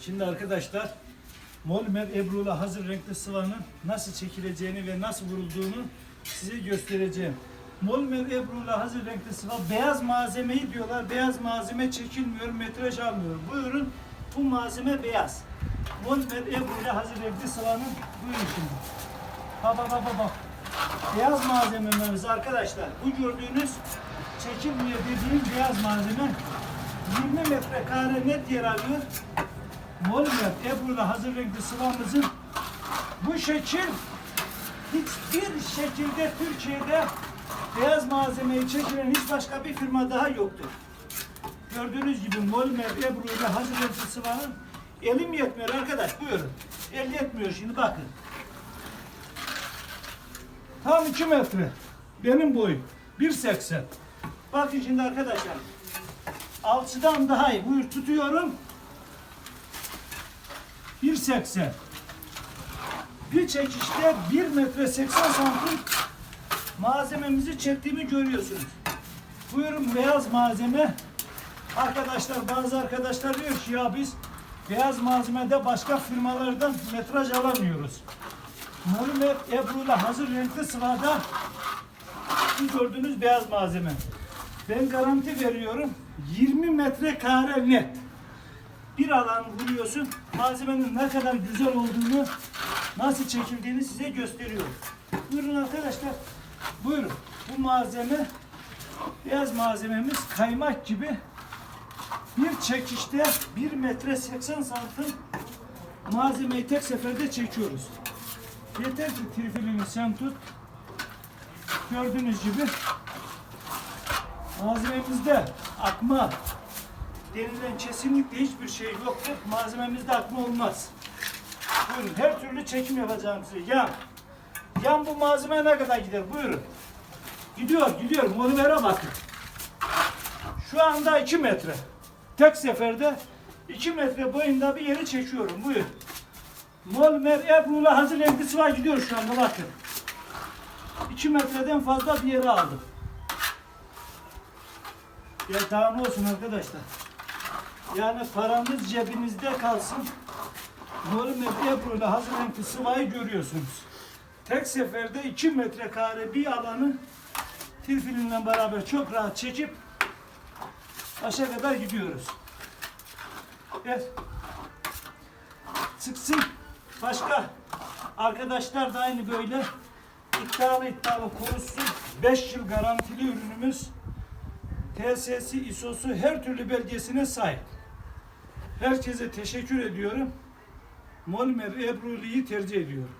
Şimdi arkadaşlar Molmer Ebru'la hazır renkli sıvanın nasıl çekileceğini ve nasıl vurulduğunu size göstereceğim. Molmer Ebru'la hazır renkli sıva beyaz malzemeyi diyorlar. Beyaz malzeme çekilmiyor, metraj almıyor. Bu ürün bu malzeme beyaz. Molmer Ebru'la hazır renkli sıvanın buyurun şimdi. Bak bak bak bak. Beyaz malzememiz arkadaşlar. Bu gördüğünüz çekilmiyor dediğim beyaz malzeme 20 metrekare net yer alıyor. Molmer Ebru'da hazır renkli sıvamızın bu şekil hiçbir şekilde Türkiye'de beyaz malzemeyi çekilen hiç başka bir firma daha yoktur. Gördüğünüz gibi Molmer Ebru'da hazır renkli sıvanın elim yetmiyor arkadaş buyurun. El yetmiyor şimdi bakın. Tam 2 metre. Benim boyum. 1.80. Bakın şimdi arkadaşlar. Alçıdan daha iyi. Buyur tutuyorum. 1.80. Bir çekişte 1 metre 80 santim malzememizi çektiğimi görüyorsunuz. Buyurun beyaz malzeme. Arkadaşlar bazı arkadaşlar diyor ki ya biz beyaz malzemede başka firmalardan metraj alamıyoruz. Morumer Ebru'la hazır renkli sıvada bu gördüğünüz beyaz malzeme. Ben garanti veriyorum 20 metrekare net. Bir alan vuruyorsun malzemenin ne kadar güzel olduğunu nasıl çekildiğini size gösteriyorum. Buyurun arkadaşlar. Buyurun. Bu malzeme beyaz malzememiz kaymak gibi bir çekişte 1 metre 80 santim malzemeyi tek seferde çekiyoruz. Yeter ki trifilini sen tut. Gördüğünüz gibi malzememizde akma denilen kesinlikle hiçbir şey yoktur. Malzememizde akma olmaz. Buyurun her türlü çekim yapacağım size. Yan. Yan bu malzeme ne kadar gider? Buyurun. Gidiyor gidiyor. Molimere bakın. Şu anda 2 metre. Tek seferde 2 metre boyunda bir yeri çekiyorum. Buyur. Molmer Ebru'la hazır renkli sıva gidiyor şu anda bakın. 2 metreden fazla bir yere aldım. Ya daha olsun arkadaşlar. Yani paranız cebinizde kalsın. Molmer Ebru'la hazır renkli sıvayı görüyorsunuz. Tek seferde 2 metrekare bir alanı tirfilinle beraber çok rahat çekip başa kadar gidiyoruz. Evet. Sıksın. Başka arkadaşlar da aynı böyle iddialı iddialı konuşsun. 5 yıl garantili ürünümüz. TSS'i, ISO'su her türlü belgesine sahip. Herkese teşekkür ediyorum. Molmer Ebru'liyi tercih ediyorum.